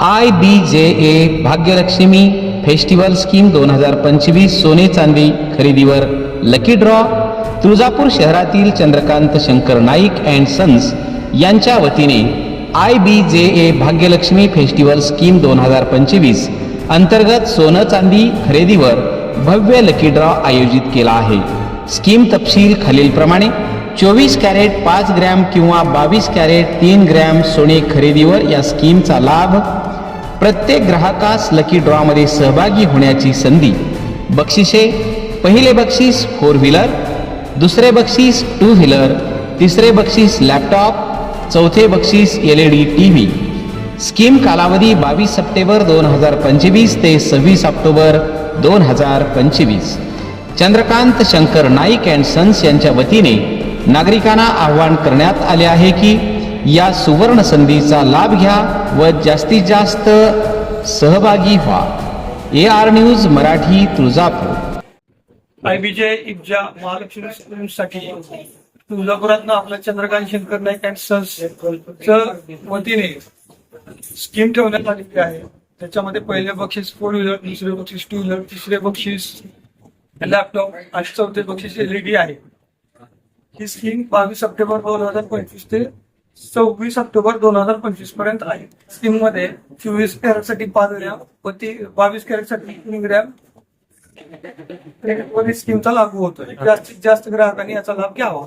I B J A Bhagyalakshmi festival scheme दोन हजार पंचवीस सोने चांदी खरेदीवर. लकी ड्रॉ तुळजापूर शहरातील चंद्रकांत शंकर नाईक अँड सन्स यांच्या वतीने I B J A Bhagyalakshmi festival scheme दोन हजार पंचवीस अंतर्गत सोनं चांदी खरेदीवर भव्य लकी ड्रॉ आयोजित केला आहे. स्कीम तपशील खालीलप्रमाणे. चोवीस कॅरेट पाच ग्रॅम किंवा बावीस कॅरेट तीन ग्रॅम सोने खरेदीवर या स्कीमचा लाभ प्रत्येक ग्राहकास लकी ड्रॉमध्ये सहभागी होण्याची संधी. बक्षिसे पहिले बक्षीस फोर व्हीलर दुसरे बक्षीस टू व्हीलर तिसरे बक्षीस लॅपटॉप चौथे बक्षीस L E D T V scheme कालावधी बावीस सप्टेंबर दोन हजार पंचवीस ते सव्वीस ऑक्टोबर दोन हजार पंचवीस. चंद्रकांत शंकर नाईक अँड सन्स यांच्या वतीने नागरिकांना आवाहन करण्यात आले आहे की या सुवर्ण संधीचा लाभ घ्या व जास्तीत जास्त सहभागी व्हा. A R news Marathi Tuljapur. IBJ इब्जा Mahalakshmi तुळजापुरात तुळजापुरातनं आपला चंद्रकांत शंकर नाईक अँड सन्स वतीने स्कीम ठेवण्यात आलेली आहे. त्याच्यामध्ये पहिले बक्षीस फोर व्हीलर दुसरे बक्षीस टू व्हीलर तिसरे बक्षीस लॅपटॉप आणि चौथे बक्षीस एलईडी आहे. ही स्कीम बावीस सप्टेंबर दोन हजार पंचवीस ते सव्वीस ऑक्टोबर दोन हजार पंचवीसपर्यंत आहे. स्कीममध्ये चोवीस कॅरेटसाठी पाच ग्रॅम व ती बावीस कॅरेटसाठी तीन ग्रॅम स्कीमचा लागू होतोय. जास्तीत जास्त ग्राहकांनी याचा लाभ घ्यावा.